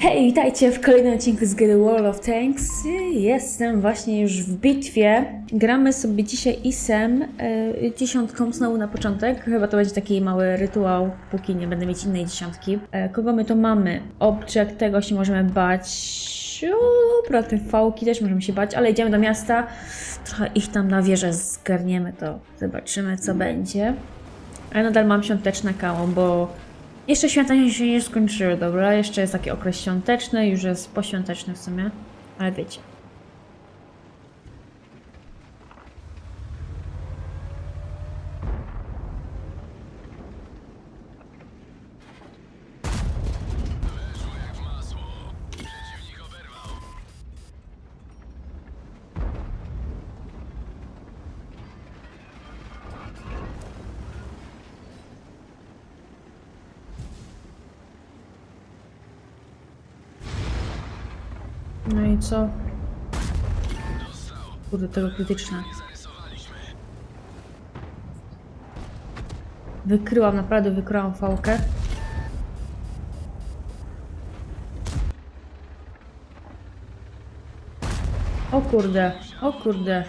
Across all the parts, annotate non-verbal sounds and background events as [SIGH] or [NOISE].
Hej, witajcie w kolejnym odcinku z gry World of Tanks. Jestem właśnie już w bitwie. Gramy sobie dzisiaj Isem, e, dziesiątką znowu na początek. Chyba to będzie taki mały rytuał, póki nie będę mieć innej dziesiątki. E, kogo my to mamy? Object, tego się możemy bać. Pro te fałki też możemy się bać, ale idziemy do miasta. Trochę ich tam na wieżę zgarniemy, to zobaczymy co będzie. Ale nadal mam świąteczne kałą, bo jeszcze święta się nie skończyły, dobra? Jeszcze jest taki okres świąteczny, już jest poświąteczny w sumie, ale wiecie. No i co? Kurde, tego krytyczne. Wykryłam, naprawdę wykryłam fałkę. O kurde, o kurde.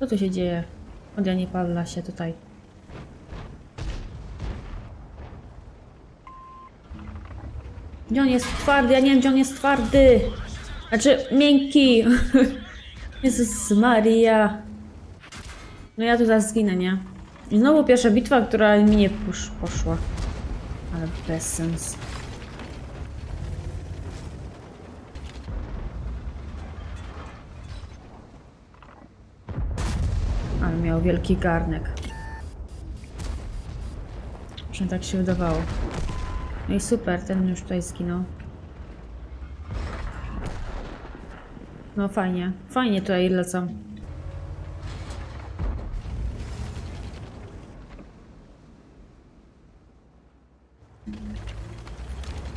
Co tu się dzieje? Od ja nie Pawla się tutaj. Gdzie on jest twardy? Ja nie wiem, gdzie on jest twardy. Znaczy, miękki. [LAUGHS] Jezus Maria. No ja tu zaraz zginę, nie? I znowu pierwsza bitwa, która mi nie poszła. Ale bez sens. Ale miał wielki garnek. Że tak się wydawało. No i super, ten już tutaj zginął. No fajnie, fajnie tutaj lecą.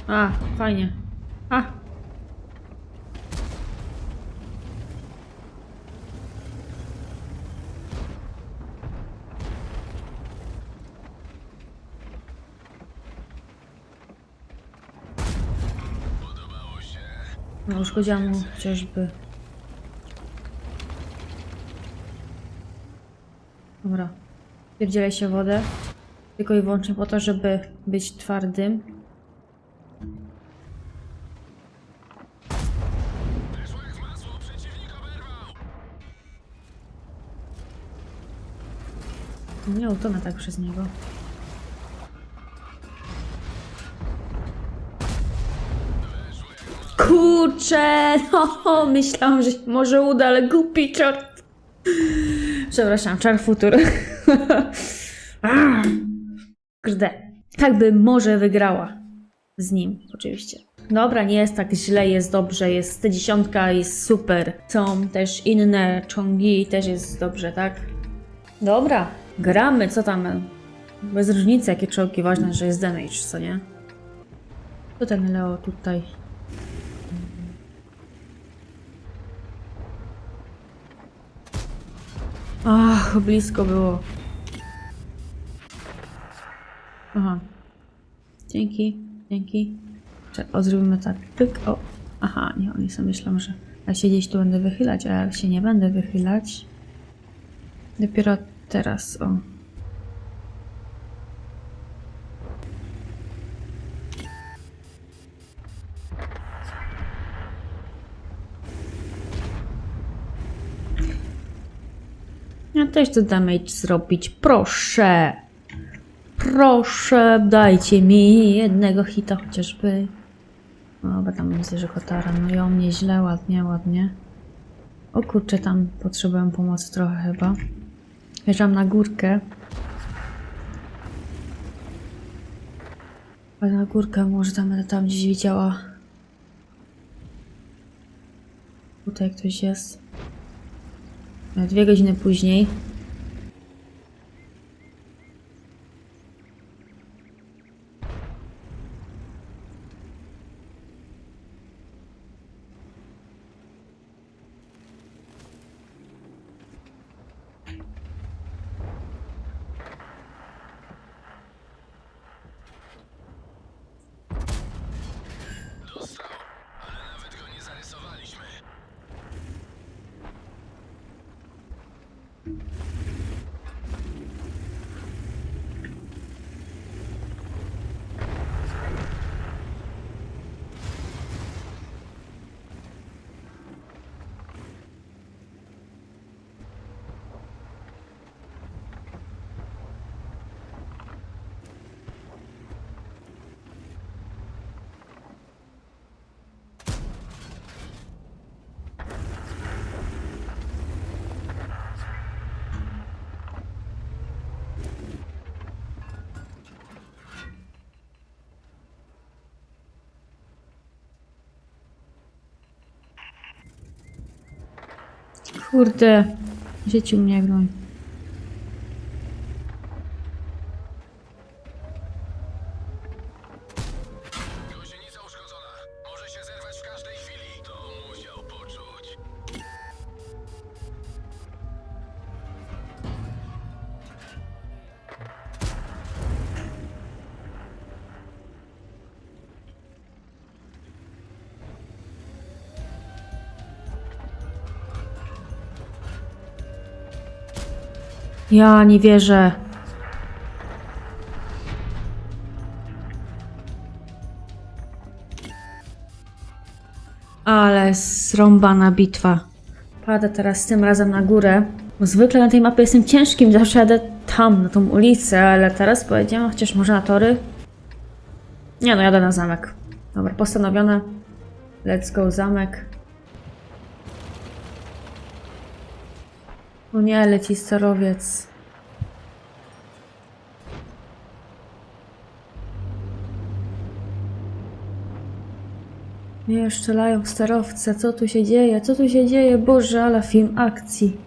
A, fajnie. A. No uszkodziłam mu chociażby. Dobra. Pierdzielę się wodę. Tylko i wyłącznie po to, żeby być twardym. Nie utonę tak przez niego. Kurczę, [LAUGHS] no, myślałam, że się może uda, ale głupi czart. Przepraszam, czar futur. [LAUGHS] Kurde, tak by może wygrała. Z nim, oczywiście. Dobra, nie jest tak źle, jest dobrze, jest ta dziesiątka, jest super. Są też inne ciągi, też jest dobrze, tak? Dobra, gramy, co tam? Bez różnicy, jakie czołgi, ważne, że jest damage, co nie? Ten Leo tutaj? Ach, blisko było. Aha. Dzięki, dzięki. Czekaj, o, zrobimy tak. Pyk, o. Aha, nie, oni sobie myślą, że ja się gdzieś tu będę wychylać, a ja się nie będę wychylać. Dopiero teraz, o. Ja też chcę damage zrobić, proszę. Proszę, dajcie mi jednego hita chociażby. Dobra, tam widzę, że kotara. No i o mnie źle, ładnie, ładnie. O kurczę, tam potrzebuję pomocy trochę chyba. Wjeżdżam na górkę. Ale na górkę może tam będę tam gdzieś widziała. Tutaj ktoś jest. Dwie godziny później. Kurde. Dzieci mnie gnoń. Ja nie wierzę. Ale zrąbana bitwa. Padę teraz tym razem na górę. Bo zwykle na tej mapie jestem ciężkim, zawsze jadę tam, na tą ulicę, ale teraz pojedziemy chociaż może na tory. Nie no, jadę na zamek. Dobra, postanowione. Let's go, zamek. O nie, leci sterowiec. Nie, strzelają sterowce. Co tu się dzieje? Co tu się dzieje? Boże, ale film akcji.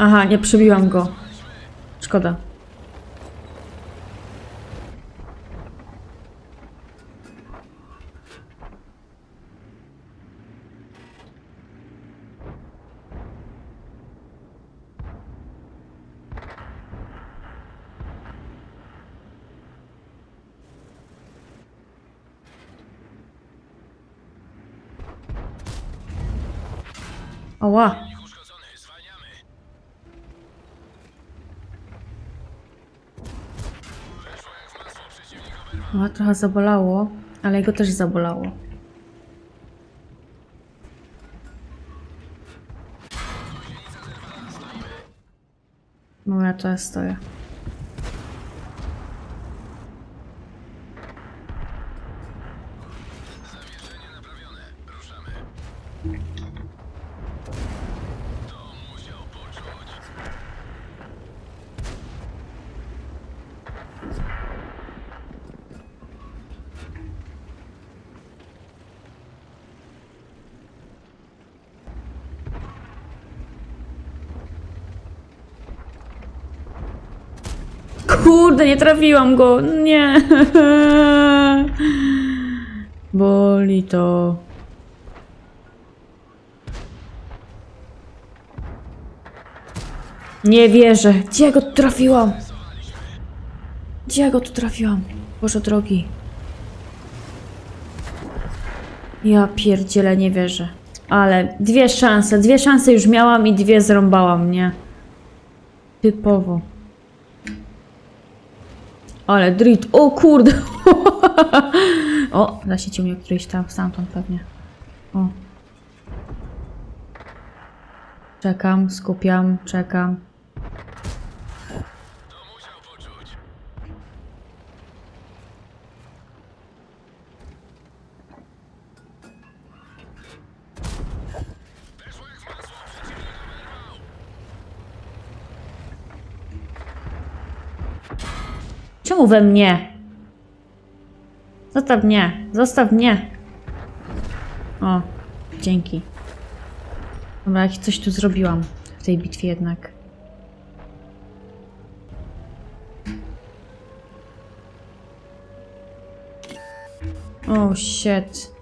Aha, nie przybiłam go. Szkoda. Oła. O, trochę zabolało, ale jego też zabolało. No ja to stoję. Kurde, nie trafiłam go. Nie. Boli to. Nie wierzę. Gdzie go tu trafiłam? Gdzie go tu trafiłam? Boże drogi. Ja pierdzielę, nie wierzę. Ale dwie szanse. Dwie szanse już miałam i dwie zrąbałam, nie? Typowo. Ale drit. O kurde. o, cię mnie któryś tam stamtąd pewnie. O. Czekam, skupiam, czekam. Czemu we mnie? Zostaw mnie, zostaw mnie. O, dzięki. Dobra, jak coś tu zrobiłam w tej bitwie jednak. O, shit.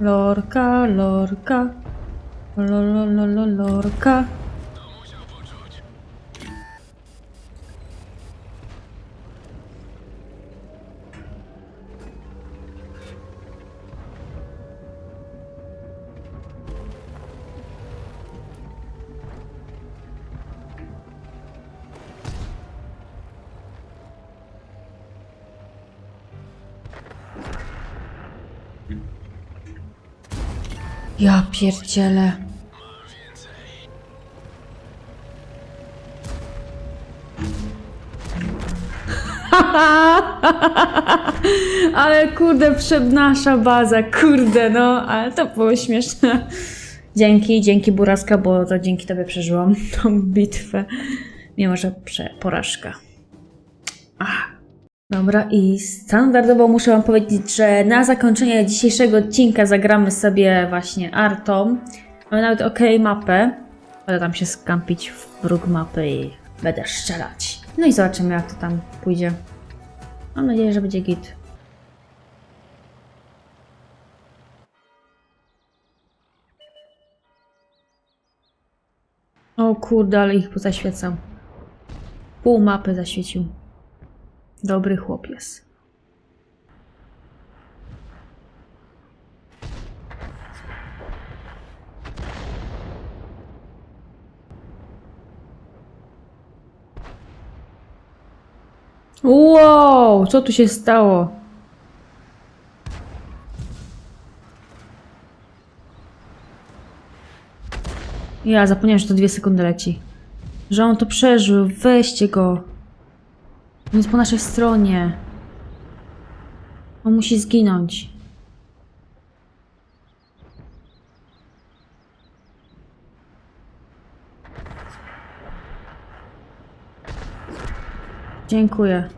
Lorka, lorka. Lolololo, Ja pierdzielę. [LAUGHS] Ale kurde, przed nasza baza, kurde, no, ale to było śmieszne. Dzięki, dzięki Buraska, bo to dzięki tobie przeżyłam tą bitwę. Mimo, że porażka. Ach. Dobra, i standardowo muszę Wam powiedzieć, że na zakończenie dzisiejszego odcinka zagramy sobie właśnie Artą. Mamy nawet ok mapę. Będę tam się skampić w róg mapy i będę strzelać. No i zobaczymy, jak to tam pójdzie. Mam nadzieję, że będzie git. O kurde, ale ich zaświecał. Pół mapy zaświecił. Dobry chłopiec. Wow, co tu się stało? Ja zapomniałem, że to dwie sekundy leci. Że on to przeżył. Weźcie go. On jest po naszej stronie. On musi zginąć. Dziękuję.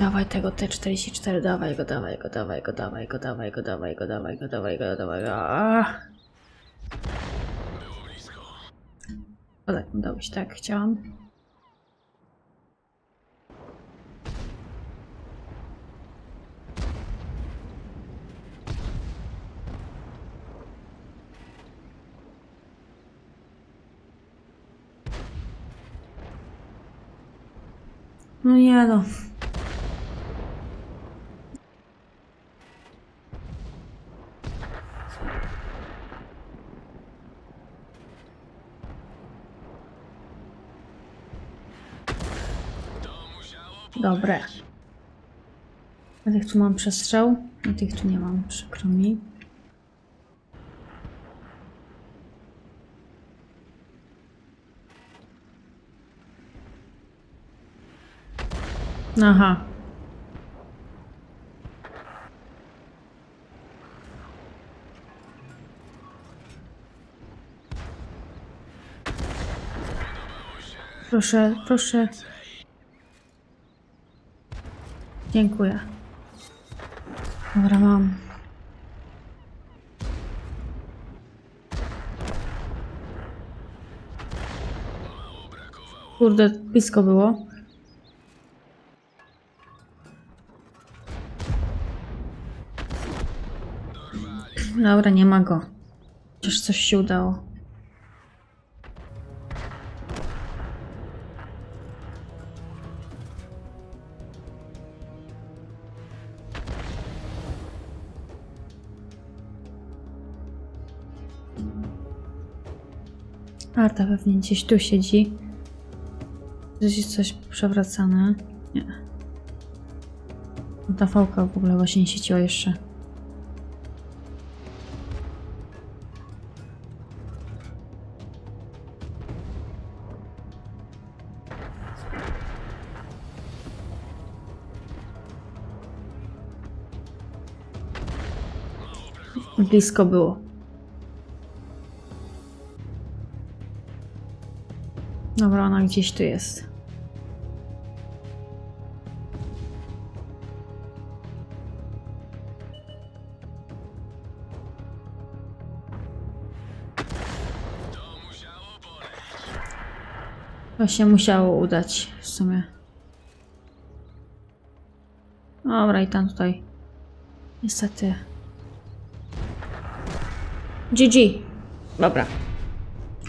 Dawaj tego T44, dawaj go, dawaj go, dawaj go, dawaj go, dawaj go, dawaj go, dawaj go, dawaj go, dawaj go. Było blisko. O tak, udało się, tak, chciałam. No nie no. To musiało po... Dobre. Na tych tu mam przestrzał, na tych tu nie mam, przykro mi. Aha. Proszę, proszę. Dziękuję. Dobra, mam. Kurde, blisko było. Dobra, nie ma go. Chociaż coś się udało. Arta pewnie gdzieś tu siedzi. Gdzieś jest coś przewracane. Nie. No Ta fałka w ogóle właśnie nie świeciła jeszcze. Blisko było. Dobra, ona gdzieś tu jest. To się musiało udać w sumie. Dobra, i tam tutaj. Niestety. GG. Dobra.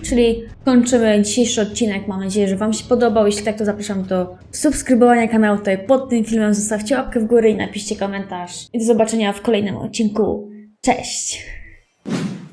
Czyli kończymy dzisiejszy odcinek. Mam nadzieję, że Wam się podobał. Jeśli tak, to zapraszam do subskrybowania kanału tutaj pod tym filmem. Zostawcie łapkę w górę i napiszcie komentarz. I do zobaczenia w kolejnym odcinku. Cześć!